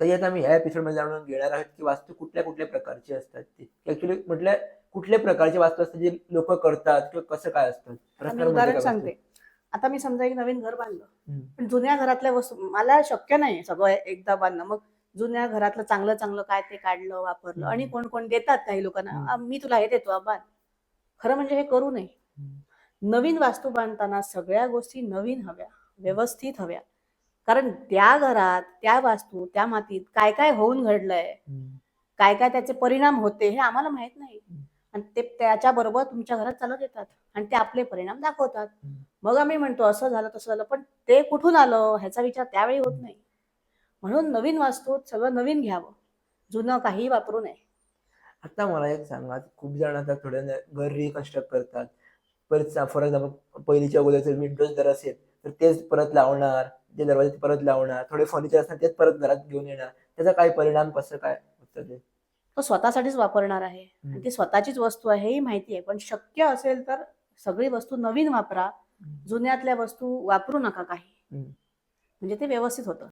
तर आता मी या एपिसोडमध्ये जाणून घेणार आहोत की वास्तू कुठल्या कुठल्या प्रकारची असतात ती. ऍक्च्युली म्हटलं कुठल्या प्रकारची वास्तू असतात जे लोक करतात किंवा कसं काय असतं? उदाहरण? सांगते. आता मी समजा एक नवीन घर बांधलं. पण जुन्या घरातल्या वस्तू मला शक्य नाही सगळं एकदा बांधणं. मग जुन्या घरातलं चांगलं चांगलं काय ते काढलं वापरलं आणि. कोण कोण देतात काही लोकांना? हम्म. "आ, मी तुला हे देतो आ, बांध. खरं म्हणजे हे करू नये. नवीन वास्तू बांधताना सगळ्या गोष्टी नवीन हव्या व्यवस्थित हव्या. कारण त्या घरात त्या वास्तू त्या मातीत काय काय होऊन घडलंय. काय काय त्याचे परिणाम होते हे आम्हाला माहीत नाही. आणि ते त्याच्याबरोबर तुमच्या घरात चालत येतात आणि ते आपले परिणाम दाखवतात. मग आम्ही म्हणतो असं झालं तसं झालं पण ते कुठून आलं ह्याचा विचार त्यावेळी होत नाही. म्हणून नवीन वास्तूत सगळं नवीन घ्यावं. जुनं काही वापरू नये. आता मला एक सांगा खूप जण आता थोडे घर रिकन्स्ट्रक्ट करतात. परत फॉर एक्झाम्पल पहिलीच्या अगोदरचे विंडोज जर असेल तर तेच परत लावणार. ते दरवाजे परत लावणार थोडे फर्निचर असणार तेच परत घरात घेऊन येणार. त्याचा काय परिणाम कसं काय होतं ते? तो स्वतःसाठीच वापरणार आहे. आणि ती स्वतःचीच वस्तू आहे हेही माहिती आहे. पण शक्य असेल तर सगळी वस्तू नवीन वापरा. जुन्यातल्या वस्तू वापरू नका काही. म्हणजे ते व्यवस्थित होतं.